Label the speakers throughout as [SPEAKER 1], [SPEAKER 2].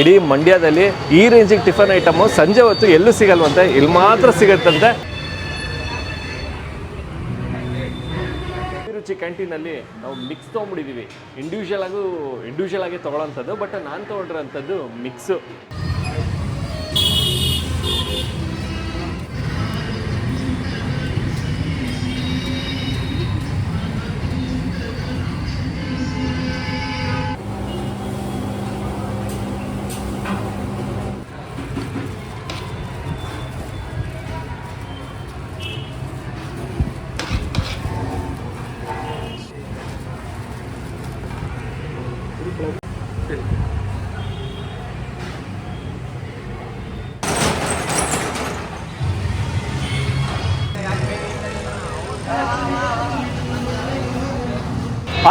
[SPEAKER 1] ಇಡೀ ಮಂಡ್ಯದಲ್ಲಿ ಈ ರೇಂಜಿಗೆ ಟಿಫನ್ ಐಟಮು ಸಂಜೆ ಹೊತ್ತು ಎಲ್ಲೂ ಸಿಗಲ್ವಂತೆ? ಇಲ್ಲಿ ಮಾತ್ರ ಸಿಗುತ್ತಂತೆ. ರುಚಿ ಕ್ಯಾಂಟೀನಲ್ಲಿ ನಾವು ಮಿಕ್ಸ್ ತೊಗೊಂಬಿಟ್ಟಿದ್ದೀವಿ ಇಂಡಿವಿಜುವಲ್ ಆಗು ಇಂಡಿವಿಜುವಲ್ ಆಗಿ ತೊಗೊಳ್ಳೋಂಥದ್ದು ಬಟ್ ನಾನು ತೊಗೊಂಡಿರೋಂಥದ್ದು ಮಿಕ್ಸು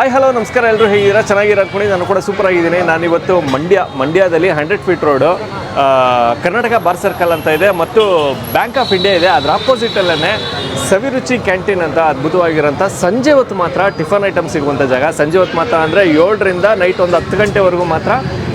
[SPEAKER 1] ಹಾಯ್, ಹಲೋ, ನಮಸ್ಕಾರ. ಎಲ್ಲರೂ ಹೇಗಿದ್ದೀರಾ? ಚೆನ್ನಾಗಿರೋ ಅಂದ್ಕೊಂಡು ನಾನು ಕೂಡ ಸೂಪರ್ ಆಗಿದ್ದೀನಿ. ನಾನಿವತ್ತು ಮಂಡ್ಯ, ಮಂಡ್ಯದಲ್ಲಿ hundred feet road Karnataka bar circle ಅಂತ ಇದೆ ಮತ್ತು ಬ್ಯಾಂಕ್ ಆಫ್ ಇಂಡಿಯಾ ಇದೆ. ಅದರ ಆಪೋಸಿಟಲ್ಲೇ ಸವಿರುಚಿ ಕ್ಯಾಂಟೀನ್ ಅಂತ ಅದ್ಭುತವಾಗಿರೋಂಥ ಸಂಜೆ ಹೊತ್ತು ಮಾತ್ರ ಟಿಫನ್ ಐಟಮ್ ಸಿಗುವಂಥ ಜಾಗ. ಸಂಜೆ ಹೊತ್ತು ಮಾತ್ರ ಅಂದರೆ ಏಳರಿಂದ ನೈಟ್ ಒಂದು ಹತ್ತು ಗಂಟೆವರೆಗೂ ಮಾತ್ರ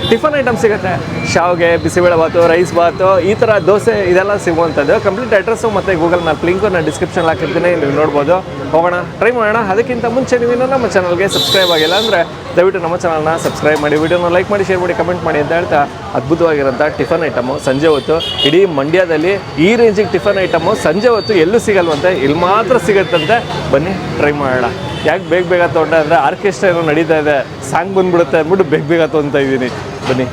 [SPEAKER 1] ಟಿಫನ್ ಐಟಮ್ ಸಿಗುತ್ತೆ. ಶಾವ್ಗೆ, ಬಿಸಿಬೇಳೆ ಬಾತು ರೈಸ್ ಬಾತು, ಈ ಥರ ದೋಸೆ ಇದೆಲ್ಲ ಸಿಗುವಂಥದ್ದು. ಕಂಪ್ಲೀಟ್ ಅಡ್ರೆಸ್ಸು ಮತ್ತು ಗೂಗಲ್ ಮ್ಯಾಪ್ ಲಿಂಕು ನಾನು ಡಿಸ್ಕ್ರಿಪ್ಷನ್ ಹಾಕಿರ್ತೀನಿ ನೀವು ನೋಡ್ಬೋದು. ಹೋಗೋಣ ಟ್ರೈ ಮಾಡೋಣ. ಅದಕ್ಕಿಂತ ಮುಂಚೆ ನೀವು ನಮ್ಮ ಚಾನಲ್ಗೆ ಸಬ್ಸ್ಕ್ರೈಬ್ ಆಗಿಲ್ಲ ಅಂದರೆ ದಯವಿಟ್ಟು ನಮ್ಮ ಚಾನಲ್ನ ಸಬ್ಸ್ಕ್ರೈಬ್ ಮಾಡಿ ವಿಡಿಯೋನ ಲೈಕ್ ಮಾಡಿ ಶೇರ್ ಮಾಡಿ ಕಮೆಂಟ್ ಮಾಡಿ ಅಂತ ಹೇಳ್ತಾ ಅದ್ಭುತವಾಗಿರೋಂಥ ಟಿಫನ್ ಐಟಮು ಸಂಜೆ ಹೊತ್ತು. ಇಡೀ ಮಂಡ್ಯದಲ್ಲಿ ಈ ರೇಂಜಿಗೆ ಟಿಫನ್ ಐಟಮು ಸಂಜೆ ಹೊತ್ತು ಎಲ್ಲೂ ಸಿಗಲ್ವಂತೆ, ಇಲ್ಲಿ ಮಾತ್ರ ಸಿಗುತ್ತಂತೆ ಬನ್ನಿ ಟ್ರೈ ಮಾಡೋಣ. ಯಾಕೆ ಬೇಗ ಬೇಗ ತೊಗೊಂಡೆ ಅಂದರೆ ಆರ್ಕೆಸ್ಟ್ರಾ ಏನೋ ನಡೀತಾ ಇದೆ ಸಾಂಗ್ ಬಂದ್ಬಿಡುತ್ತೆ ಅಂದ್ಬಿಟ್ಟು ಬೇಗ ಬೇಗ ತೊಗೊತಾ ಇದ್ದೀನಿ. ಬನ್ನಿ.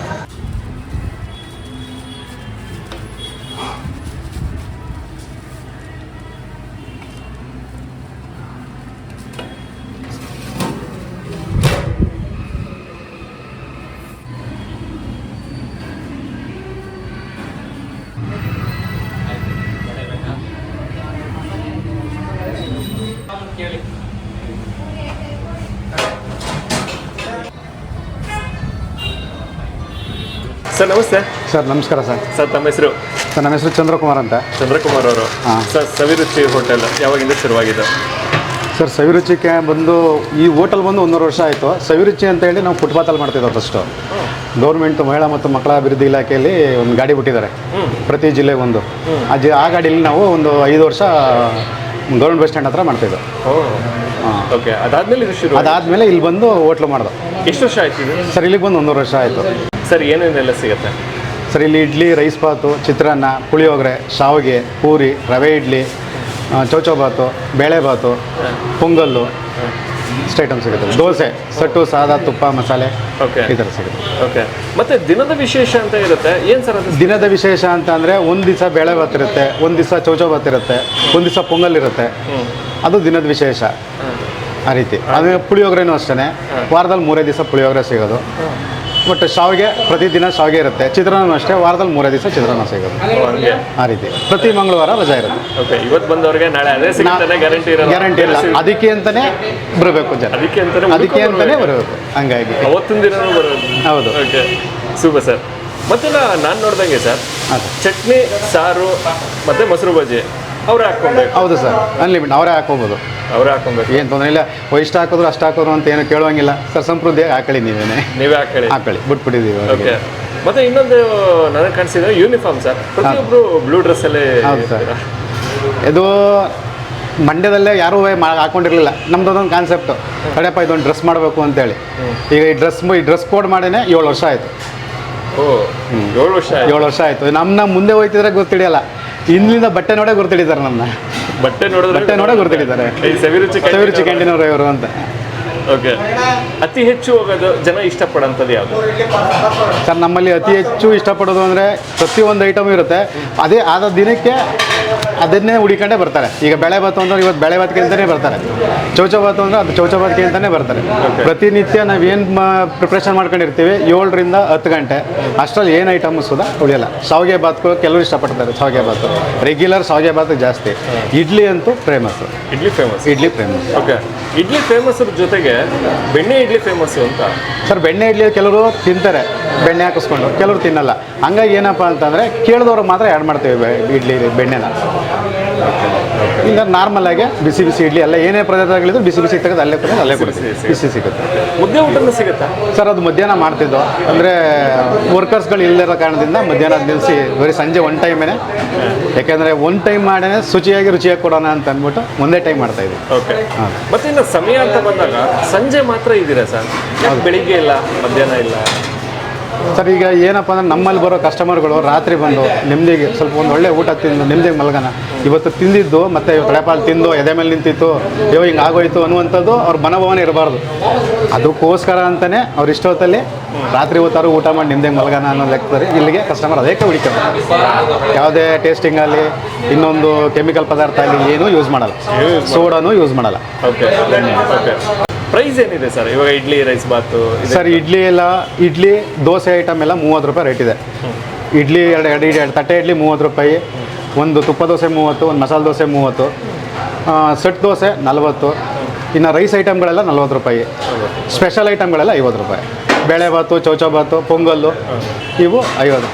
[SPEAKER 1] ಸರ್ ನಮಸ್ತೆ.
[SPEAKER 2] ಸರ್ ನಮಸ್ಕಾರ ಸರ್.
[SPEAKER 1] ಸರ್ ತಮ್ಮ ಹೆಸರು?
[SPEAKER 2] ಸರ್ ನಮ್ಮ ಹೆಸರು ಚಂದ್ರಕುಮಾರ್ ಅಂತ.
[SPEAKER 1] ಚಂದ್ರಕುಮಾರ್ ಅವರು.
[SPEAKER 2] ಹಾ.
[SPEAKER 1] ಸರ್ ಸವಿರುಚಿ ಹೋಟೆಲ್ ಯಾವಾಗಿಂದ ಶುರುವಾಗಿದೆ?
[SPEAKER 2] ಸರ್ ಸವಿರುಚಿಗೆ ಬಂದು ಈ ಹೋಟೆಲ್ ಬಂದು ಒಂದೂವರೆ ವರ್ಷ ಆಯಿತು. ಸವಿರುಚಿ ಅಂತ ಹೇಳಿ ನಾವು ಫುಟ್ಪಾತಲ್ಲಿ ಮಾಡ್ತಿದ್ದೋ ಫಸ್ಟು ಗೌರ್ಮೆಂಟ್ ಮಹಿಳಾ ಮತ್ತು ಮಕ್ಕಳ ಅಭಿವೃದ್ಧಿ ಇಲಾಖೆಯಲ್ಲಿ ಒಂದು ಗಾಡಿ ಬಿಟ್ಟಿದ್ದಾರೆ. ಪ್ರತಿ ಜಿಲ್ಲೆ ಒಂದು. ಆ ಜಿ ಆ ಗಾಡೀಲಿ ನಾವು ಒಂದು ಐದು ವರ್ಷ ಗೌರ್ಮೆಂಟ್ ಬಸ್ ಸ್ಟ್ಯಾಂಡ್ ಹತ್ರ ಮಾಡ್ತಿದ್ದೋ.
[SPEAKER 1] ಓಕೆ ಅದಾದ್ಮೇಲೆ ಇದು ಶುರು
[SPEAKER 2] ಅದಾದಮೇಲೆ ಇಲ್ಲಿ ಬಂದು ಹೋಟ್ಲು ಮಾಡ್ದು.
[SPEAKER 1] ಎಷ್ಟು ವರ್ಷ ಆಯ್ತು ಇದು?
[SPEAKER 2] ಸರ್ ಇಲ್ಲಿಗೆ ಬಂದು ಒಂದೂವರೆ ವರ್ಷ ಆಯಿತು.
[SPEAKER 1] ಸರ್ ಏನೇನೆಲ್ಲ ಸಿಗುತ್ತೆ?
[SPEAKER 2] ಸರ್ ಇಲ್ಲಿ ಇಡ್ಲಿ ರೈಸ್ ಬಾತು ಚಿತ್ರಾನ್ನ ಪುಳಿಯೋಗರೆ ಶಾವಿಗೆ ಪೂರಿ ರವೆ ಇಡ್ಲಿ ಚೌಚೌಬಾತು ಬೇಳೆಬಾತು ಪೊಂಗಲ್ಲು ಇಷ್ಟು ಐಟಮ್ ಸಿಗುತ್ತೆ. ದೋಸೆ ಸಟ್ಟು ಸಾದಾ ತುಪ್ಪ ಮಸಾಲೆ
[SPEAKER 1] ಓಕೆ.
[SPEAKER 2] ಈ ಥರ ಸಿಗುತ್ತೆ.
[SPEAKER 1] ಓಕೆ. ಮತ್ತೆ ದಿನದ ವಿಶೇಷ ಅಂತ ಇರುತ್ತೆ. ಏನು ಸರ್ ಅದು?
[SPEAKER 2] ದಿನದ ವಿಶೇಷ ಅಂತ ಅಂದರೆ ಒಂದು ದಿವಸ ಬೇಳೆ ಭಾತ್ ಇರುತ್ತೆ ಒಂದು ದಿವಸ ಚೌಚೌಬಾತ್ ಇರುತ್ತೆ ಒಂದು ದಿವಸ ಪೊಂಗಲ್ ಇರುತ್ತೆ. ಅದು ದಿನದ ವಿಶೇಷ. ಆ ರೀತಿ. ಅದೇ ಪುಳಿಯೋಗರೆನೂ ಅಷ್ಟೇ ವಾರದಲ್ಲಿ ಮೂರೇ ದಿವಸ ಪುಳಿಯೋಗರೆ ಸಿಗೋದು. ಬಟ್ ಶಾವಿಗೆ ಪ್ರತಿದಿನ ಶಾವಿಗೆ ಇರುತ್ತೆ. ಚಿತ್ರಾನ್ನ ಅಷ್ಟೇ ವಾರದಲ್ಲಿ ಮೂರೇ ದಿವಸ ಚಿತ್ರಾನ್ನ
[SPEAKER 1] ಸಿಗುತ್ತೆ.
[SPEAKER 2] ಆ ರೀತಿ. ಪ್ರತಿ ಮಂಗಳವಾರ ರಜಾ ಇರುತ್ತೆ.
[SPEAKER 1] ಓಕೆ ಇವತ್ತು ಬಂದವ್ರಿಗೆ ನಾಳೆ ಅದೇ ಗ್ಯಾರಂಟಿ ಇರಲ್ಲ.
[SPEAKER 2] ಗ್ಯಾರಂಟಿ ಇಲ್ಲ. ಅದಕ್ಕೆ ಅಂತಾನೆ ಬರಬೇಕು ಜನ.
[SPEAKER 1] ಅದಕ್ಕೆ ಅಂತಾನೆ
[SPEAKER 2] ಅದಕ್ಕೆ ಅಂತಾನೆ ಬರಬೇಕು. ಹಂಗಾಗಿ.
[SPEAKER 1] ಅವತ್ತಿನ ದಿನ
[SPEAKER 2] ಹೌದು.
[SPEAKER 1] Okay super sir. ಮತ್ತೆ ನಾನು ನೋಡ್ದಂಗೆ ಸರ್ ಚಟ್ನಿ ಸಾರು ಮತ್ತೆ ಮೊಸರು ಬಜ್ಜಿ. ಅವ್ರೇ ಹಾಕ್ಕೊಬೇಕು.
[SPEAKER 2] ಹೌದು ಸರ್ ಅನ್ಲಿಮಿಟ್ ಅವರೇ ಹಾಕೋಬೋದು
[SPEAKER 1] ಅವರೇ ಹಾಕೊಬೇಕು
[SPEAKER 2] ಏನು ತೊಂದರೆ ಇಲ್ಲ ಇಷ್ಟು ಹಾಕಿದ್ರು ಅಷ್ಟು ಹಾಕಿದ್ರು ಅಂತ ಏನು ಕೇಳುವಂಗಿಲ್ಲ. ಸರ್ ಸಂಪ್ರದಾಯ ಹಾಕೊಳ್ಳಿ ನೀವೇನೆ.
[SPEAKER 1] ನೀವೇ ಹಾಕೊಳ್ಳಿ.
[SPEAKER 2] ಹಾಕೊಳ್ಳಿ ಬಿಟ್ಬಿಟ್ಟಿದ್ದೀವಿ
[SPEAKER 1] ಓಕೆ ಮತ್ತೆ ಇನ್ನೊಂದು ನನಗೆ ಕಾಣಿಸಿದ್ರೆ ಯೂನಿಫಾರ್ಮ್ ಸರ್. ಪ್ರತಿಯೊಬ್ಬರು ಬ್ಲೂ ಡ್ರೆಸ್ ಅಲ್ಲೇ
[SPEAKER 2] ಹೌದು ಸರ್. ಇದು ಮಂಡ್ಯದಲ್ಲೇ ಯಾರೂ ಹಾಕೊಂಡಿರಲಿಲ್ಲ. ನಮ್ದು ಅದೊಂದು ಕಾನ್ಸೆಪ್ಟು ಕಡೆಯಪ್ಪ ಇದೊಂದು ಡ್ರೆಸ್ ಮಾಡಬೇಕು ಅಂತೇಳಿ. ಈಗ ಈ ಡ್ರೆಸ್ ಈ ಡ್ರೆಸ್ ಕೋಡ್ ಮಾಡೇನೆ ಏಳು ವರ್ಷ ಆಯಿತು.
[SPEAKER 1] ಏಳು ವರ್ಷ ಆಯ್ತು.
[SPEAKER 2] ಏಳು ವರ್ಷ ಆಯಿತು. ನಮ್ಮನ್ನ ಮುಂದೆ ಹೋಯ್ತಿದ್ರೆ ಗೊತ್ತಿಡಿಯಲ್ಲ. ಹಿಂದ್ಲಿಂದ ಬಟ್ಟೆ ನೋಡೇ ಗುರ್ತಿಡಿತಾರೆ ನನ್ನ
[SPEAKER 1] ಬಟ್ಟೆ ನೋಡಿದ್ರೆ
[SPEAKER 2] ಬಟ್ಟೆ ನೋಡೇ ಗುರ್ತಿಡಿದ್ದಾರೆ.
[SPEAKER 1] ಈ ಸವಿರುಚಿ
[SPEAKER 2] ಸವಿರುಚಿ ಕ್ಯಾಂಟೀನವ್ರು ಇವರು ಅಂತ.
[SPEAKER 1] ಓಕೆ. ಅತಿ ಹೆಚ್ಚು ಹೋಗೋದು ಜನ ಇಷ್ಟಪಡೋಂಥದ್ದು ಯಾವುದು?
[SPEAKER 2] ಸರ್ ನಮ್ಮಲ್ಲಿ ಅತಿ ಹೆಚ್ಚು ಇಷ್ಟಪಡೋದು ಅಂದರೆ ಪ್ರತಿಯೊಂದು ಐಟಮ್ ಇರುತ್ತೆ. ಅದೇ ಆದ ದಿನಕ್ಕೆ ಅದನ್ನೇ ಹುಡಿಕೊಂಡೇ ಬರ್ತಾರೆ. ಈಗ ಬೆಳೆ ಬಾತು ಅಂದ್ರೆ ಇವತ್ತು ಬೆಳೆ ಬಾತ್ಗೆ ಅಂತಲೇ ಬರ್ತಾರೆ. ಚೌಚ ಬಾತು ಅಂದ್ರೆ ಅದು ಚೌಚ ಬಾತ್ಗೆ ಅಂತಲೇ ಬರ್ತಾರೆ. ಪ್ರತಿನಿತ್ಯ ನಾವೇನು ಪ್ರಿಪ್ರೇಷನ್ ಮಾಡ್ಕೊಂಡಿರ್ತೀವಿ ಏಳರಿಂದ ಹತ್ತು ಗಂಟೆ. ಅಷ್ಟರಲ್ಲಿ ಏನು ಐಟಮ್ ಸುದ ಉಳಿಯಲ್ಲ. ಶಾವಿಗೆ ಬಾತ್ ಕೆಲವರು ಇಷ್ಟಪಡ್ತಾರೆ ಶಾವಿಗೆ ಬಾತು. ರೆಗ್ಯುಲರ್ ಶಾವಿಗೆ ಬಾತ್ ಜಾಸ್ತಿ. ಇಡ್ಲಿ ಅಂತೂ famous
[SPEAKER 1] idli famous
[SPEAKER 2] idli famous
[SPEAKER 1] okay idli famous ಜೊತೆಗೆ ಬೆಣ್ಣೆ ಇಡ್ಲಿ ಫೇಮಸ್ ಅಂತ.
[SPEAKER 2] ಸರ್ ಬೆಣ್ಣೆ ಇಡ್ಲಿ ಕೆಲವರು ತಿಂತಾರೆ. ಬೆಣ್ಣೆ ಹಾಕಿಸ್ಕೊಂಡು. ಕೆಲವರು ತಿನ್ನಲ್ಲ. ಹಂಗಾಗಿ ಏನಪ್ಪ ಅಂತಂದರೆ ಕೇಳಿದವ್ರು ಮಾತ್ರ ಆ್ಯಡ್ ಮಾಡ್ತೀವಿ ಇಡ್ಲಿ ಬೆಣ್ಣೆನ. ಇಲ್ಲ ನಾರ್ಮಲ್ ಆಗಿ ಬಿಸಿ ಬಿಸಿ ಇಡ್ಲಿ ಎಲ್ಲ ಏನೇ ಪ್ರದೇಶಗಳಿದ್ರು ಬಿಸಿ ಬಿಸಿ ತೆಗೆದು ಅಲ್ಲೇ ಕೂಡ ಅಲ್ಲೇ ಕೊಡ್ತೀವಿ.
[SPEAKER 1] ಬಿಸಿ
[SPEAKER 2] ಬಿಸಿ ಸಿಗುತ್ತೆ.
[SPEAKER 1] ಮುದ್ದೆ ಊಟನೂ ಸಿಗುತ್ತಾ?
[SPEAKER 2] ಸರ್ ಅದು ಮಧ್ಯಾಹ್ನ ಮಾಡ್ತಿದ್ದು? ಅಂದರೆ ವರ್ಕರ್ಸ್ಗಳು ಇಲ್ಲದಿರೋ ಕಾರಣದಿಂದ ಮಧ್ಯಾಹ್ನ ನಿಲ್ಲಿಸಿ ಬರೀ ಸಂಜೆ ಒನ್ ಟೈಮೇನೆ ಯಾಕೆಂದರೆ ಒನ್ ಟೈಮ್ ಮಾಡೇ ಶುಚಿಯಾಗಿ ರುಚಿಯಾಗಿ ಕೊಡೋಣ ಅಂತ ಅಂದ್ಬಿಟ್ಟು ಒಂದೇ ಟೈಮ್ ಮಾಡ್ತಾ ಇದ್ವಿ
[SPEAKER 1] ಓಕೆ. ಮತ್ತೆ ಇನ್ನು ಸಮಯ ಅಂತ ಬಂದಾಗ ಸಂಜೆ ಮಾತ್ರ ಇದ್ದೀರಾ ಸರ್? ಬೆಳಿಗ್ಗೆ ಇಲ್ಲ ಮಧ್ಯಾಹ್ನ ಇಲ್ಲ?
[SPEAKER 2] ಸರ್ ಈಗ ಏನಪ್ಪ ಅಂದ್ರೆ ನಮ್ಮಲ್ಲಿ ಬರೋ ಕಸ್ಟಮರ್ಗಳು ರಾತ್ರಿ ಬಂದು ನೆಮ್ಮದಿಗೆ ಸ್ವಲ್ಪ ಒಂದು ಒಳ್ಳೆ ಊಟ ತಿಂದು ನೆಮ್ಮದಿಗೆ ಮಲಗನ ಇವತ್ತು ತಿಂದಿದ್ದು ಮತ್ತೆ ಇವತ್ತು ತಿಂದು ಎದೆ ಮೇಲೆ ನಿಂತಿತ್ತು ಅಯ್ಯೋ ಹಿಂಗೆ ಆಗೋಯ್ತು ಅನ್ನುವಂಥದ್ದು ಅವ್ರ ಮನೋಭಾವನೆ ಇರಬಾರ್ದು. ಅದಕ್ಕೋಸ್ಕರ ಅಂತಲೇ ಅವ್ರು ಇಷ್ಟೊತ್ತಲ್ಲಿ ರಾತ್ರಿ ಹೊತ್ತಾರು ಊಟ ಮಾಡಿ ನಿಮ್ಮದೇ ಮಲಗನ ಅನ್ನೋ ಲೆಕ್ಕದಲ್ಲಿ ಇಲ್ಲಿಗೆ ಕಸ್ಟಮರ್ ಅದಕ್ಕೆ ಹುಡುಕ್ತಾರೆ ಯಾವುದೇ ಟೇಸ್ಟಿಂಗ್ ಆಗಲಿ ಇನ್ನೊಂದು ಕೆಮಿಕಲ್ ಪದಾರ್ಥ ಅಲ್ಲಿ ಏನೂ ಯೂಸ್ ಮಾಡಲ್ಲ. ಸೋಡಾನು ಯೂಸ್ ಮಾಡಲ್ಲ.
[SPEAKER 1] ಓಕೆ ಓಕೆ ಪ್ರೈಸ್ ಏನಿದೆ ಸರ್ ಇವಾಗ ಇಡ್ಲಿ ರೈಸ್ ಬಾತು
[SPEAKER 2] ಸರ್ ಇಡ್ಲಿ ಎಲ್ಲ ಇಡ್ಲಿ ದೋಸೆ ಐಟಮ್ ಎಲ್ಲ ಮೂವತ್ತು ರೂಪಾಯಿ ರೇಟ್ ಇದೆ. ಇಡ್ಲಿ ಎರಡು ಎರಡು ಇಡ್ಲಿ ಎರಡು ತಟ್ಟೆ ಇಡ್ಲಿ ಮೂವತ್ತು ರೂಪಾಯಿ ಒಂದು ತುಪ್ಪ ದೋಸೆ ಮೂವತ್ತು ಒಂದು ಮಸಾಲೆ ದೋಸೆ ಮೂವತ್ತು ಸೆಟ್ ದೋಸೆ ನಲವತ್ತು ಇನ್ನು ರೈಸ್ ಐಟಮ್ಗಳೆಲ್ಲ ನಲ್ವತ್ತು ರೂಪಾಯಿ ಸ್ಪೆಷಲ್ ಐಟಮ್ಗಳೆಲ್ಲ ಐವತ್ತು ರೂಪಾಯಿ. ಬೇಳೆಭಾತು ಚೌಚೌಭಾತು ಪೊಂಗಲ್ಲು ಇವು ಐವತ್ತು.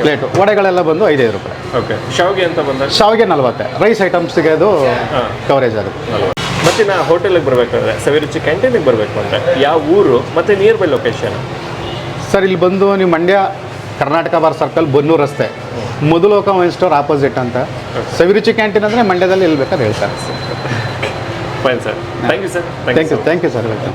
[SPEAKER 2] ಪ್ಲೇಟು ವಡೆಗಳೆಲ್ಲ ಬಂದು ಐದೈದು ರೂಪಾಯಿ.
[SPEAKER 1] ಓಕೆ ಶಾವಿಗೆ ಅಂತ ಬಂದ?
[SPEAKER 2] ಶಾವಿಗೆ ನಲ್ವತ್ತೆ. ರೈಸ್ ಐಟಮ್ಸ್ಗೆ ಅದು ಕವರೇಜ್ ಆಗುತ್ತೆ
[SPEAKER 1] ಮತ್ತೆ ನಾ ಹೋಟೆಲಿಗೆ ಬರಬೇಕಾದ್ರೆ ಸವಿರುಚಿ ಕ್ಯಾಂಟೀನಿಗೆ ಬರಬೇಕು ಅಂದರೆ ಯಾವ ಊರು ಮತ್ತೆ ನಿಯರ್ ಬೈ ಲೊಕೇಶನ್
[SPEAKER 2] ಸರ್ ಇಲ್ಲಿ ಬಂದು ನೀವು ಮಂಡ್ಯ ಕರ್ನಾಟಕ ಬಾರ್ ಸರ್ಕಲ್ ಬನ್ನೂರು ರಸ್ತೆ. ಮಧುಲೋಕ ವೈನ್ ಸ್ಟೋರ್ ಆಪೋಸಿಟ್ ಅಂತ. ಸವಿರುಚಿ ಕ್ಯಾಂಟೀನ್ ಅಂದರೆ ಮಂಡ್ಯದಲ್ಲಿ ಎಲ್ಲಿ ಬೇಕಾದ್ರೆ ಹೇಳ್ತಾರೆ
[SPEAKER 1] fine sir thank you sir
[SPEAKER 2] thank you thank you sir welcome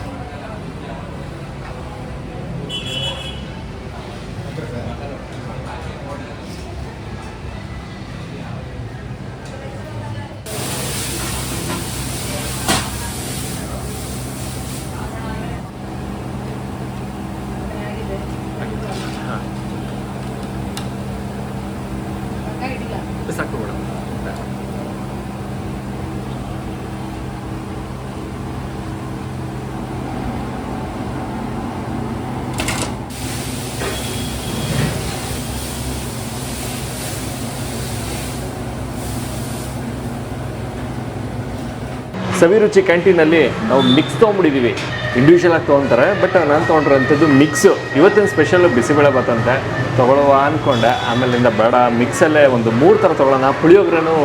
[SPEAKER 1] Saviruchi ಕ್ಯಾಂಟೀನಲ್ಲಿ ನಾವು ಮಿಕ್ಸ್ ತೊಗೊಂಬಿಟ್ಟಿದ್ದೀವಿ ಇಂಡಿವಿಜುವಲ್ ಆಗಿ ತೊಗೊತಾರೆ ಬಟ್ ನಾನು ತೊಗೊಂಡಿರೋಂಥದ್ದು ಮಿಕ್ಸು ಇವತ್ತಿನ ಸ್ಪೆಷಲ್ ಬಿಸಿಬೇಳೆ ಬತ್ತಂತೆ ತೊಗೊಳುವ ಅಂದ್ಕೊಂಡೆ ಆಮೇಲಿಂದ ಬೇಡ ಮಿಕ್ಸಲ್ಲೇ ಒಂದು ಮೂರು ಥರ ತೊಗೊಳ್ಳೋಣ. ಪುಳಿಯೋಗ್ರೆನೂ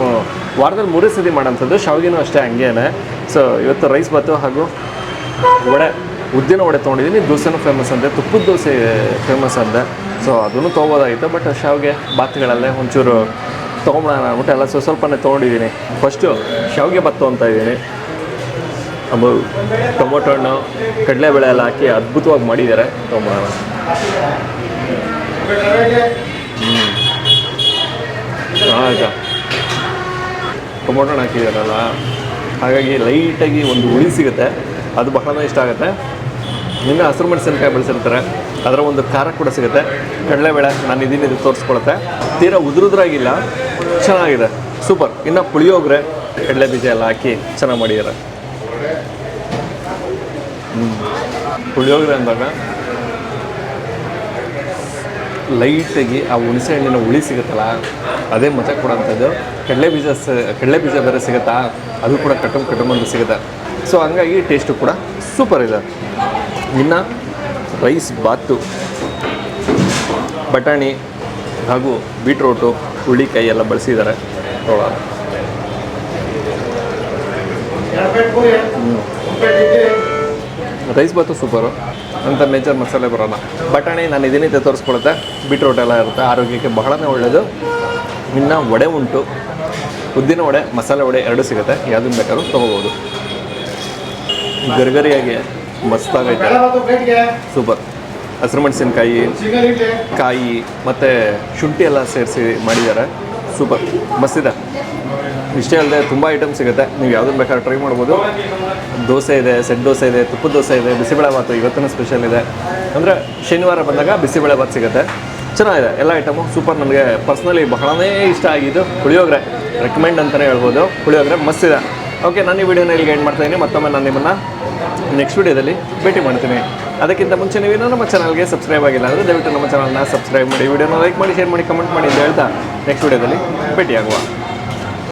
[SPEAKER 1] ವಾರದಲ್ಲಿ ಮೂರೇ ಸತಿ ಮಾಡೋಂಥದ್ದು, ಶಾವಿಗೆನೂ ಅಷ್ಟೇ ಹಂಗೇನೆ. ಸೊ ಇವತ್ತು ರೈಸ್ ಬತ್ತು ಹಾಗೂ ವಡೆ, ಉದ್ದಿನ ವಡೆ ತೊಗೊಂಡಿದ್ದೀನಿ. ದೋಸೆನೂ ಫೇಮಸ್ ಅಂತೆ. ತುಪ್ಪದ ದೋಸೆ ಫೇಮಸ್ ಅಂದೆ ಸೊ ಅದನ್ನು ತೊಗೋಬೋದಾಗಿತ್ತು ಬಟ್ ಶಾವಿಗೆ ಬಾತ್ಗಳಲ್ಲೇ ಒಂಚೂರು ತೊಗೊಂಬೋಣ ಅಂದ್ಬಿಟ್ಟು ಎಲ್ಲ ಸ್ವಲ್ಪ ಸ್ವಲ್ಪನೇ ತೊಗೊಂಡಿದ್ದೀನಿ. ಫಸ್ಟು ಶಾವಿಗೆ ಬತ್ತು ಅಂತ ಇದ್ದೀನಿ. ಅದು ಟೊಮೊಟೊ ಹಣ್ಣು ಕಡಲೆಬೇಳೆ ಎಲ್ಲ ಹಾಕಿ ಅದ್ಭುತವಾಗಿ ಮಾಡಿದ್ದಾರೆ. ಟೊಮೊಟೊ ಟೊಮೊಟೊ ಹಣ್ಣು ಹಾಕಿದಾರಲ್ಲ ಹಾಗಾಗಿ ಲೈಟಾಗಿ ಒಂದು ಹುಳಿ ಸಿಗುತ್ತೆ. ಅದು ಬಹಳ ಇಷ್ಟ ಆಗುತ್ತೆ. ಇನ್ನು ಹಸಿರು ಮೆಣಸಿನಕಾಯಿ ಬೆಳೆಸಿರ್ತಾರೆ. ಅದರ ಒಂದು ಖಾರ ಕೂಡ ಸಿಗುತ್ತೆ. ಕಡಲೆಬೇಳೆ ನಾನು ಇದೀನಿ ಇದು ತೋರಿಸ್ಕೊಳುತ್ತೆ. ತೀರಾ ಉದುರುದ್ರಾಗಿಲ್ಲ, ಚೆನ್ನಾಗಿದೆ. ಸೂಪರ್. ಇನ್ನು ಪುಳಿಯೋಗರೆ, ಕಡಲೆ ಬೀಜ ಎಲ್ಲ ಹಾಕಿ ಚೆನ್ನಾಗಿ ಮಾಡಿದ್ದಾರೆ. ಪುಳಿಯೋಗರೆ ಅಂದಾಗ ಲೈಟಾಗಿ ಆ ಹುಣಸೆ ಹಣ್ಣಿನ ಹುಳಿ ಸಿಗುತ್ತಲ್ಲ, ಅದೇ ಮಜಾ ಕೊಡೋಂಥದ್ದು. ಕಡಲೆ ಬೀಜ ಸ, ಕಡಲೆ ಬೀಜ ಬೇರೆ ಸಿಗುತ್ತಾ, ಅದು ಕೂಡ ಕಟಮ್ ಕಟಮ್ ಅಂತ ಸಿಗುತ್ತೆ. ಸೊ ಹಂಗಾಗಿ ಟೇಸ್ಟು ಕೂಡ ಸೂಪರ್ ಇದೆ. ಇನ್ನು ರೈಸ್ ಬಾತು, ಬಟಾಣಿ ಹಾಗೂ ಬೀಟ್ರೋಟು ಹುಳ್ಳಿಕಾಯಿ ಎಲ್ಲ ಬಳಸಿದ್ದಾರೆ. ನೋಡೋಣ. ರೈಸ್ ಬಾತು ಸೂಪರು ಅಂತ ಮೇಜರ್ ಮಸಾಲೆ ಬರೋಲ್ಲ. ಬಟಾಣಿ ನಾನು ಇದೇನಿದೆ ತೋರಿಸ್ಕೊಳುತ್ತೆ. ಬೀಟ್ರೋಟ್ ಎಲ್ಲ ಇರುತ್ತೆ, ಆರೋಗ್ಯಕ್ಕೆ ಬಹಳನೇ ಒಳ್ಳೆಯದು ಇನ್ನು ವಡೆ ಉಂಟು. ಉದ್ದಿನ ವಡೆ, ಮಸಾಲೆ ವಡೆ ಎರಡು ಸಿಗುತ್ತೆ. ಯಾವುದನ್ನು ಬೇಕಾದ್ರೂ ತೊಗೋಬೋದು. ಗರಿಗರಿಯಾಗಿ ಮಸ್ತಾಗೈತೆ ಸೂಪರ್ ಹಸಿರು ಮೆಣಸಿನ್ಕಾಯಿ, ಕಾಯಿ, ಮತ್ತು ಶುಂಠಿ ಎಲ್ಲ ಸೇರಿಸಿ ಮಾಡಿದ್ದಾರೆ. ಸೂಪರ್ ಮಸ್ತಿದೆ ಇಷ್ಟೇ ಅಲ್ಲದೆ ತುಂಬ ಐಟಮ್ ಸಿಗುತ್ತೆ. ನೀವು ಯಾವುದನ್ನು ಬೇಕಾದ್ರೆ ಟ್ರೈ ಮಾಡ್ಬೋದು. ದೋಸೆ ಇದೆ ಸೆಟ್ ದೋಸೆ ಇದೆ ತುಪ್ಪದ ದೋಸೆ ಇದೆ, ಬಿಸಿಬೇಳೆ ಭಾತು ಇವತ್ತಿನ ಸ್ಪೆಷಲ್ ಇದೆ. ಅಂದರೆ ಶನಿವಾರ ಬಂದಾಗ ಬಿಸಿಬೇಳೆ ಭಾತ್ ಸಿಗುತ್ತೆ. ಚೆನ್ನಾಗಿದೆ. ಎಲ್ಲ ಐಟಮು ಸೂಪರ್ ನನಗೆ ಪರ್ಸ್ನಲಿ ಬಹಳನೇ ಇಷ್ಟ ಆಗಿದ್ದು ಪುಳಿಯೋಗರೆ. ರೆಕಮೆಂಡ್ ಅಂತಲೇ ಹೇಳ್ಬೋದು. ಪುಳಿಯೋಗರೆ ಇದೆ. ಓಕೆ ನಾನು ಈ ವಿಡಿಯೋನ ಇಲ್ಲಿಗೆ ಎಂಡ್ ಮಾಡ್ತಾ ಇದ್ದೀನಿ. ಮತ್ತೊಮ್ಮೆ ನಾನು ನಿಮ್ಮನ್ನು ನೆಕ್ಸ್ಟ್ ವಿಡಿಯೋದಲ್ಲಿ ಭೇಟಿ ಮಾಡ್ತೀನಿ. ಅದಕ್ಕಿಂತ ಮುಂಚೆ ನೀವೇನೋ ನಮ್ಮ ಚಾನಲ್ಗೆ ಸಬ್ಸ್ಕ್ರೈಬ್ ಆಗಿಲ್ಲ ಅಂದರೆ ದಯವಿಟ್ಟು ನಮ್ಮ ಚಾನಲ್ನ ಸಬ್ಸ್ಕ್ರೈಬ್ ಮಾಡಿ, ವಿಡಿಯೋನ ಲೈಕ್ ಮಾಡಿ ಶೇರ್ ಮಾಡಿ ಕಮೆಂಟ್ ಮಾಡಿ ಅಂತ ಹೇಳ್ತಾ ನೆಕ್ಸ್ಟ್ ವಿಡಿಯೋದಲ್ಲಿ ಭೇಟಿಯಾಗುವ.